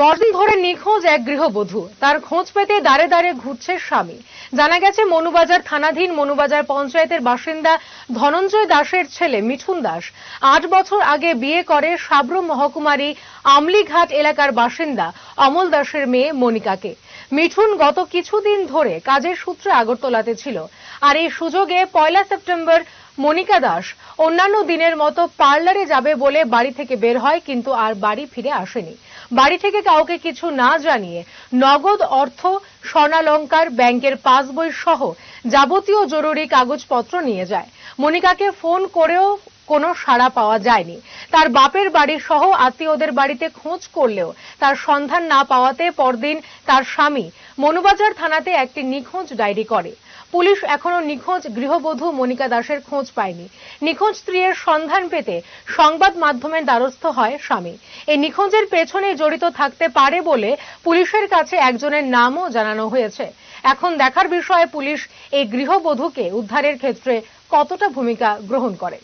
দশ দিন ধরে নিখোঁজ এক গৃহবধূ। তার খোঁজ পেতে দাঁড়ে দাঁড়ে ঘুরছে স্বামী। জানা গেছে, মনুবাজার থানাধীন মনুবাজার পঞ্চায়েতের বাসিন্দা ধনঞ্জয় দাসের ছেলে মিঠুন দাস। আট বছর আগে বিয়ে করে সাবরম মহকুমারী আমলিঘাট এলাকার বাসিন্দা অমল দাসের মেয়ে মনিকাকে। মিঠুন গত কিছুদিন ধরে কাজের সূত্রে আগরতলাতে ছিল। আর এই সুযোগে পয়লা সেপ্টেম্বর মনিকা দাস অন্যান্য দিনের মতো পার্লারে যাবে বলে বাড়ি থেকে বের হয়, কিন্তু আর বাড়ি ফিরে আসেনি। বাড়ি থেকে কাউকে কিছু না জানিয়ে নগদ অর্থ, স্বর্ণালঙ্কার, ব্যাংকের পাসবই সহ যাবতীয় জরুরি কাগজপত্র নিয়ে যায়। মনিকাকে ফোন করেও কোনো সাড়া পাওয়া যায়নি। তার বাপের বাড়ি সহ আত্মীয়দের বাড়িতে খোঁজ করলেও তার সন্ধান না পাওয়াতে পরদিন তার স্বামী মনুবাজার থানাতে একটি নিখোঁজ ডায়েরি করে। পুলিশ এখনও নিখোঁজ গৃহবধূ মনিকা দাসের খোঁজ পায়নি। নিখোঁজ স্ত্রীর সন্ধান পেতে সংবাদ মাধ্যমের দ্বারস্থ হয় স্বামী। এই নিখোঁজের পেছনে জড়িত থাকতে পারে বলে পুলিশের কাছে একজনের নামও জানানো হয়েছে। এখন দেখার বিষয়ে, পুলিশ এই গৃহবধূকে উদ্ধারের ক্ষেত্রে কতটা ভূমিকা গ্রহণ করে?